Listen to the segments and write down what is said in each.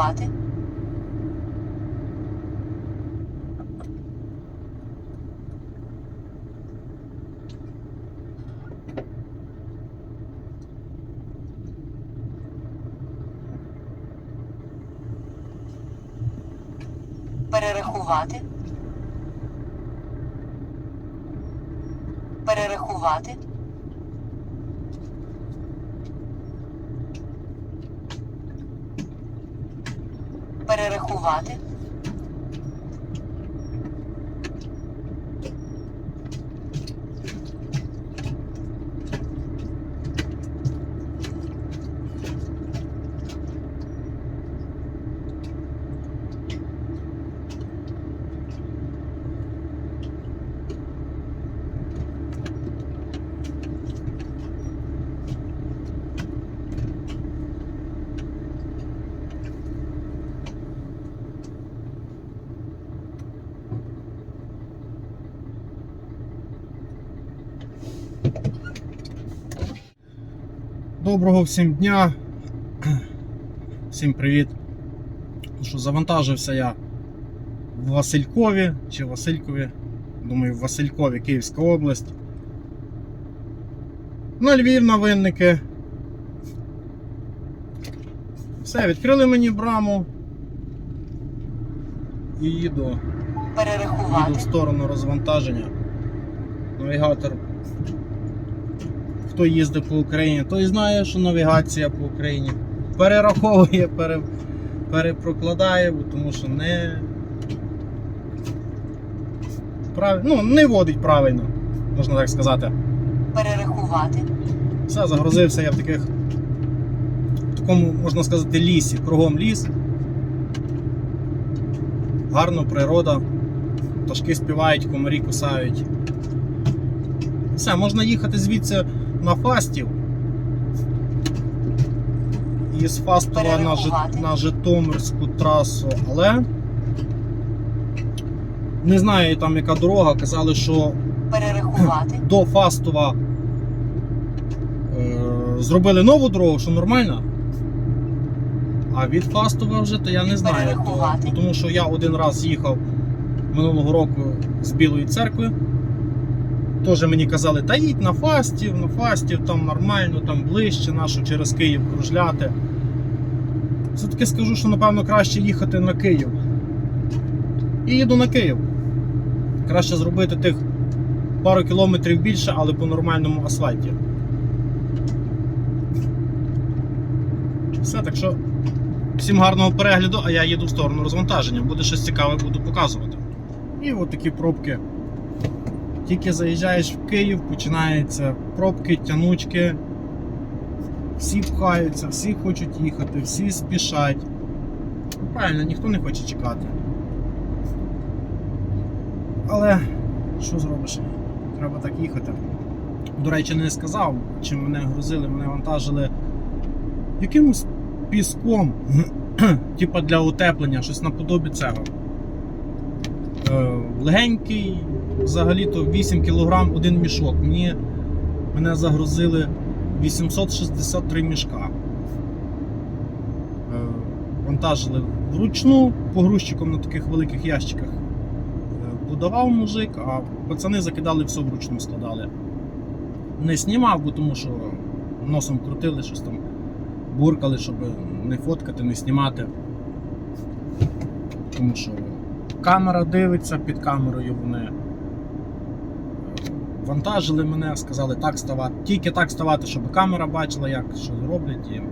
Перерахувати. Перерахувати. Перерахувати. Перерахувати. Доброго всім дня. Всім привіт. Ну Що завантажився я в Василькові чи Василькові. Думаю, в Василькові, Київська область. На Львів на винники. Все, відкрили мені браму. І їду. Їду в сторону розвантаження. Навігатор. Хто їздить по Україні, той знає, що навігація по Україні перераховує, пере, перепрокладає, тому що не. Прав... Ну, не водить правильно, можна так сказати. Перерахувати. Все, загрузився я в таких. В такому, можна сказати, лісі, кругом ліс. Гарно природа. Пташки співають, комарі кусають. Все, можна їхати звідси на Фастів. І з Фастова на. На Житомирську трасу, але не знаю там яка дорога. Казали, що Перерахувати. до Фастова е, зробили нову дорогу, що нормально. А від Фастова вже то я не знаю. То, тому що я один раз їхав минулого року з Білої церкви. Теж мені казали, та їдь на Фастів, на Фастів, там нормально, там ближче, нашу через Київ кружляти. Все-таки скажу, що напевно краще їхати на Київ. І їду на Київ. Краще зробити тих пару кілометрів більше, але по нормальному асфальті. Все, так що всім гарного перегляду, а я їду в сторону розвантаження. Буде щось цікаве, буду показувати. І от такі пробки. Тільки заїжджаєш в Київ, починаються пробки, тянучки. Всі пхаються, всі хочуть їхати, всі спішать. Ну, Правильно, ніхто не хоче чекати. Але що зробиш? Треба так їхати. До речі, не сказав, чим мене грузили, мене вантажили якимось піском, типа для утеплення, щось наподобі цього. Е, легенький, взагалі-то 8 кг один мішок. Мені, мене загрузили 863 мішка. Е, вантажили вручну погрузчиком на таких великих ящиках. Е, Подавав мужик, а пацани закидали все вручну складали. Не знімав, бо тому що носом крутили, щось там буркали, щоб не фоткати, не знімати. Тому що камера дивиться під камерою вони. Вантажили мене, сказали так ставати, тільки так ставати, щоб камера бачила, як що роблять. І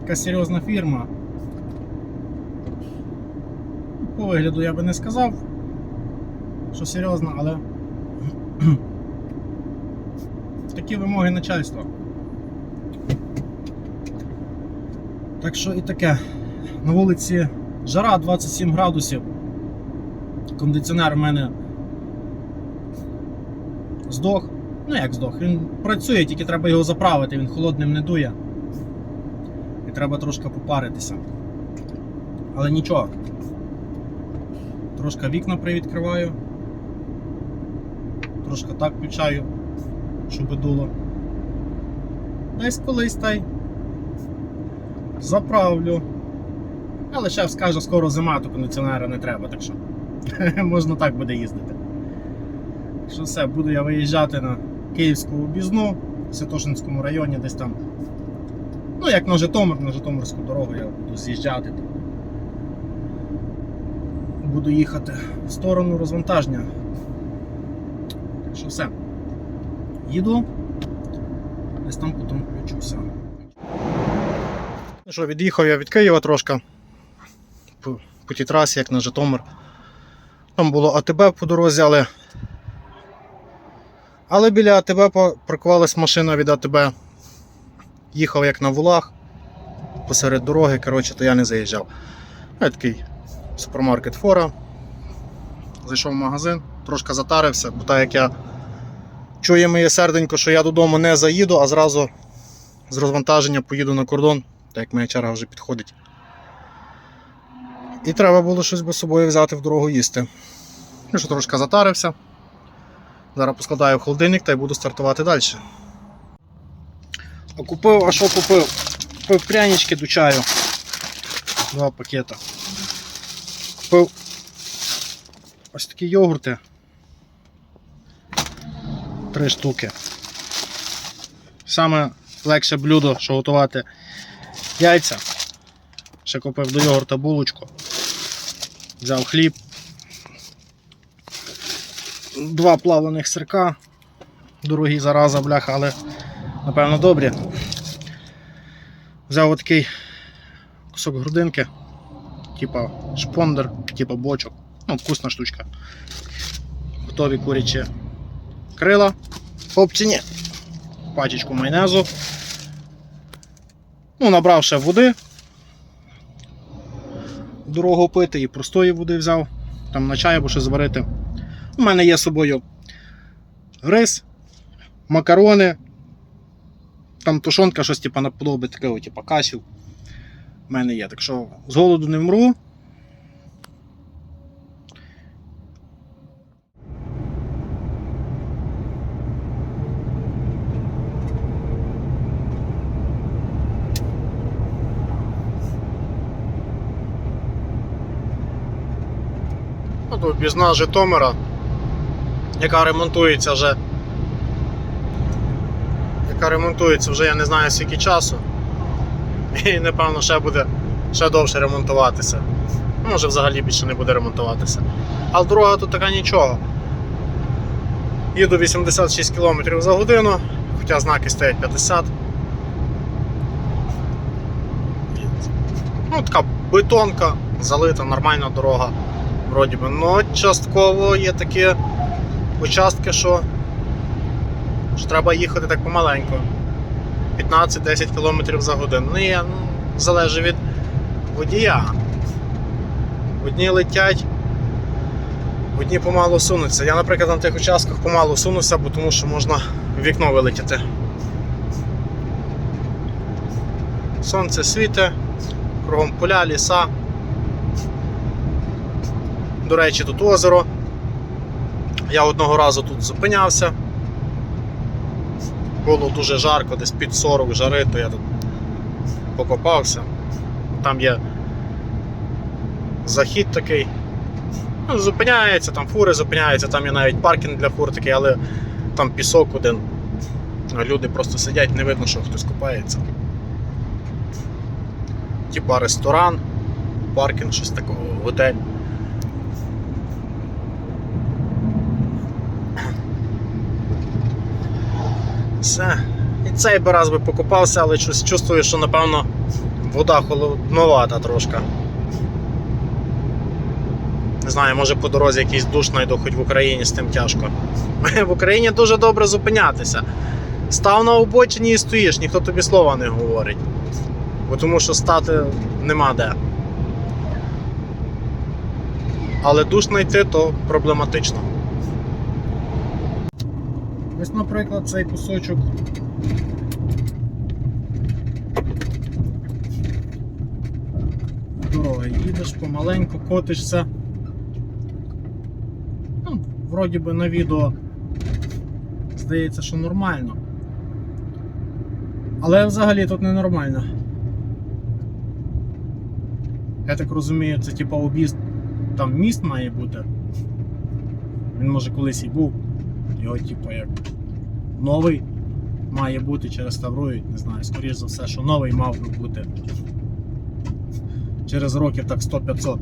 така серйозна фірма. По вигляду я би не сказав, що серйозна, але такі вимоги начальства. Так що і таке. На вулиці жара 27 градусів. Кондиціонер в мене здох. Ну як здох? Він працює, тільки треба його заправити, він холодним не дує. І треба трошки попаритися. Але нічого. Трошки вікна привідкриваю. Трошки так включаю. щоб дуло. Десь колись та й заправлю. Але шеф скаже, скоро зима, то кондиціонера не треба, так що можна так буде їздити. Що все, буду я виїжджати на Київську обізну в Святошинському районі, десь там. Ну, як на Житомир, на Житомирську дорогу я буду з'їжджати. Буду їхати в сторону розвантаження. Так що все. Їду. Десь там потім включуся. Ну що, від'їхав я від Києва трошки. По, по тій трасі, як на Житомир. Там було АТБ по дорозі, але. Але біля АТБ паркувалась машина від АТБ. Їхав як на вулах посеред дороги, коротше, то я не заїжджав. Я такий супермаркет Фора. Зайшов в магазин, трошки затарився, бо так як я чує моє серденько, що я додому не заїду, а зразу з розвантаження поїду на кордон, так як моя черга вже підходить. І треба було щось би з собою взяти в дорогу їсти. Ну що трошки затарився. Зараз поскладаю в холодильник та й буду стартувати далі. А купив, а що купив? Купив прянички до чаю. Два пакета. Купив ось такі йогурти. Три штуки. Саме легше блюдо, що готувати яйця. Ще купив до йогурта булочку. Взяв хліб. Два плавлених сирка. Дорогі зараза, бляха, але напевно добрі. Взяв отакий кусок грудинки, типа шпондер, типа бочок. Ну, вкусна штучка. Готові курячі крила, копчені, пачечку майонезу. Ну, набрав ще води. Дорогу пити і простої води взяв. Там на чай або щось зварити. У мене є з собою рис, макарони, там тушонка, щось типу, наподоби такого, типу кашів. У мене є. Так що з голоду не вмру. От Житомира, яка ремонтується вже. Яка ремонтується вже я не знаю скільки часу. І напевно ще буде ще довше ремонтуватися. Ну, Може взагалі більше не буде ремонтуватися. Але дорога тут така нічого. Їду 86 км за годину, хоча знаки стоять 50. Ну, така бетонка, залита, нормальна дорога. Вроді би. Ну, частково є такі участки, що, що треба їхати так помаленьку. 15-10 км за годину. Ну, є, ну, залежить від водія. Одні летять, одні помалу сунуться. Я, наприклад, на тих участках помалу сунуся, бо тому що можна вікно вилетіти. Сонце світе, кругом поля, ліса. До речі, тут озеро. Я одного разу тут зупинявся. Було дуже жарко, десь під 40 жари, то я тут покопався. Там є захід такий. Ну, зупиняється, там фури зупиняються, там є навіть паркінг для фур такий, але там пісок один. Люди просто сидять, не видно, що хтось купається. Типа ресторан, паркінг, щось такого, готель. Все. І цей би раз би покупався, але щось чувствую, що напевно вода холодновата трошки. Не знаю, може по дорозі якийсь душ знайду, хоч в Україні з тим тяжко. В Україні дуже добре зупинятися. Став на обочині і стоїш, ніхто тобі слова не говорить. Бо тому що стати нема де. Але душ знайти то проблематично. Ось, наприклад, цей кусочок. Дорога, їдеш помаленьку, котишся. Ну, вроді би на відео здається, що нормально. Але взагалі тут ненормально. Я так розумію, це типа об'їзд. Там міст має бути. Він може колись і був. Його, типу, як новий має бути чи реставрують, не знаю. Скоріше за все, що новий мав би бути. Через років так 100-500.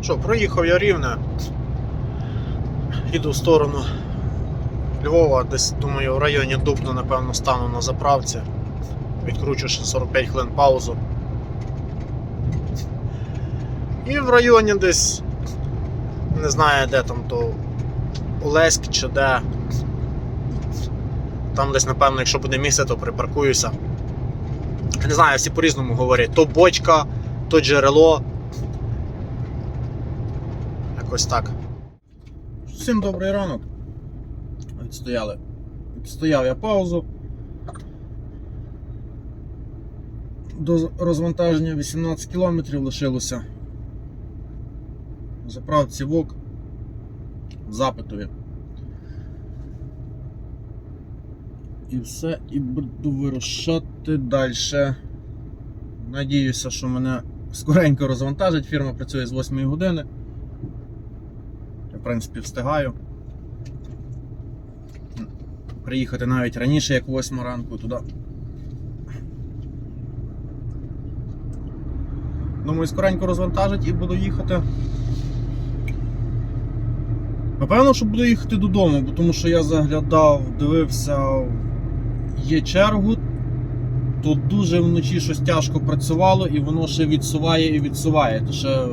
Що, проїхав я рівне. Їду в сторону Львова, десь думаю, в районі Дубна, напевно, стану на заправці. Відкручу ще 45 хвилин паузу. І в районі десь не знаю де там то Олеськ чи де. Там десь, напевно, якщо буде місце, то припаркуюся. Не знаю, всі по-різному говорять. То бочка, то джерело. Якось так. Всім добрий ранок. Відстояли. Відстояв я паузу. До розвантаження 18 км лишилося. Заправці ВОК в запитові. І все, і буду вирушати далі. Надіюся, що мене скоренько розвантажить. Фірма працює з 8 години. Принципі, встигаю. Приїхати навіть раніше, як 8 ранку туди. Думаю, скоренько розвантажить і буду їхати. Напевно, що буду їхати додому, бо тому що я заглядав, дивився, є чергу. Тут дуже вночі щось тяжко працювало і воно ще відсуває і відсуває. То ще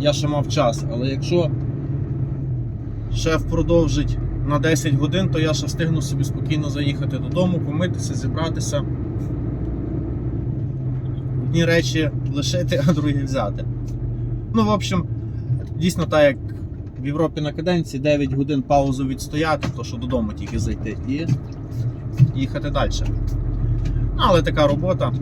я ще мав час. Але якщо шеф продовжить на 10 годин, то я ще встигну собі спокійно заїхати додому, помитися, зібратися. Одні речі лишити, а другі взяти. Ну, в общем, дійсно так, як в Європі на каденції 9 годин паузу відстояти, то що додому тільки зайти і їхати далі. Ну, але така робота.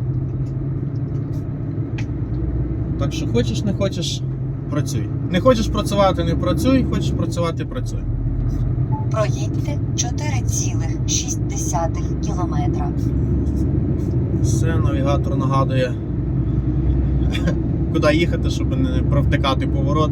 Так що хочеш, не хочеш, працюй. Не хочеш працювати, не працюй, хочеш працювати, працюй. Проїдьте 4,6 кілометра. Все, навігатор нагадує, куди їхати, щоб не провтикати поворот.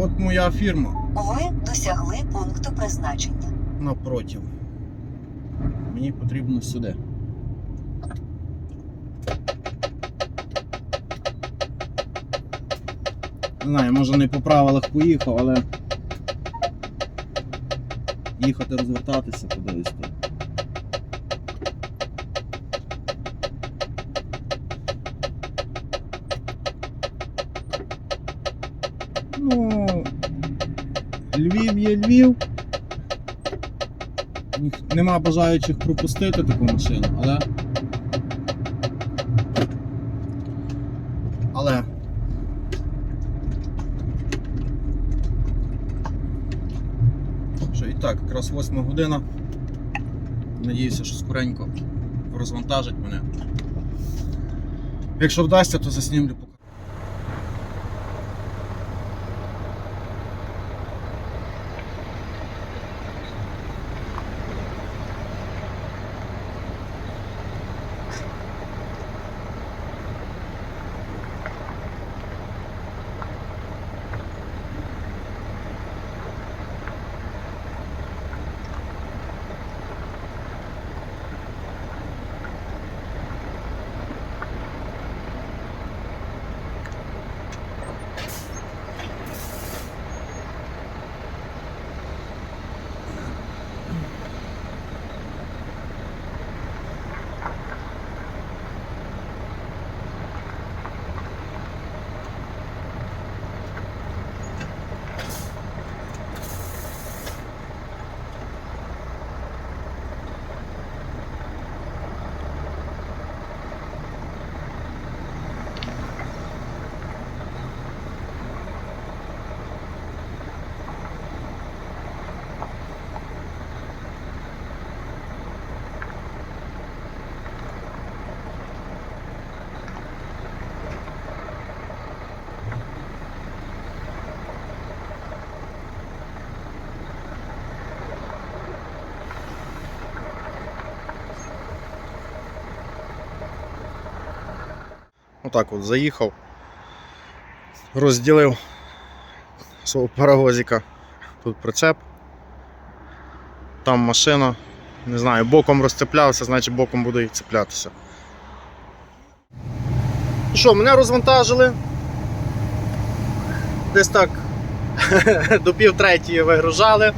От моя фірма Ви досягли пункту призначення. напротив. Мені потрібно сюди. Не знаю, може не по правилах поїхав, але їхати розвертатися кудись. Є Львів. Нема бажаючих пропустити таку машину, але. Але. Що і так, якраз 8 година. Надіюся, що скоренько розвантажить мене. Якщо вдасться, то заснімлю Отак от заїхав, розділив свого паровозика. Тут прицеп, там машина. Не знаю, боком розцеплявся, значить боком буду і цеплятися. Ну Що, мене розвантажили. Десь так до пів третьої вигружали.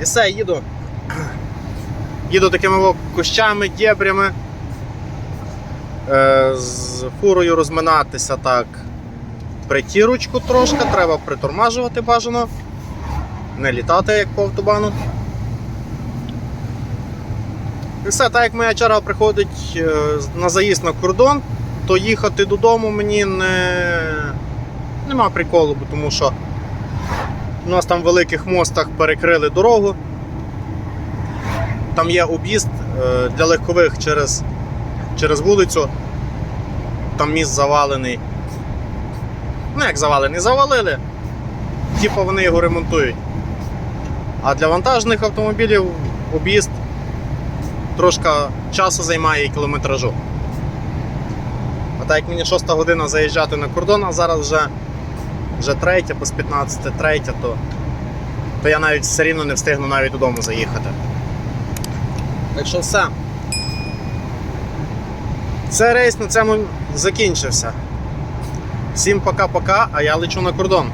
І все, їду. Їду такими кущами, дєбрями. Е, з фурою розминатися так. Притірочку трошки, треба притормажувати бажано. Не літати як по автобану. І все, так як моя черга приходить е, на заїзд на кордон, то їхати додому мені не... нема приколу, бо тому що у нас там в великих мостах перекрили дорогу. Там є об'їзд е, для легкових через, через вулицю. Там міст завалений. Ну, як завалений, завалили. Типу вони його ремонтують. А для вантажних автомобілів об'їзд трошки часу займає і кілометражу. А так як мені 6 година заїжджати на кордон, а зараз вже, вже 3, без 15, 3, то, то я навіть все рівно не встигну навіть додому заїхати. Так що все. Цей рейс на цьому закінчився. Всім пока-пока, а я лечу на кордон.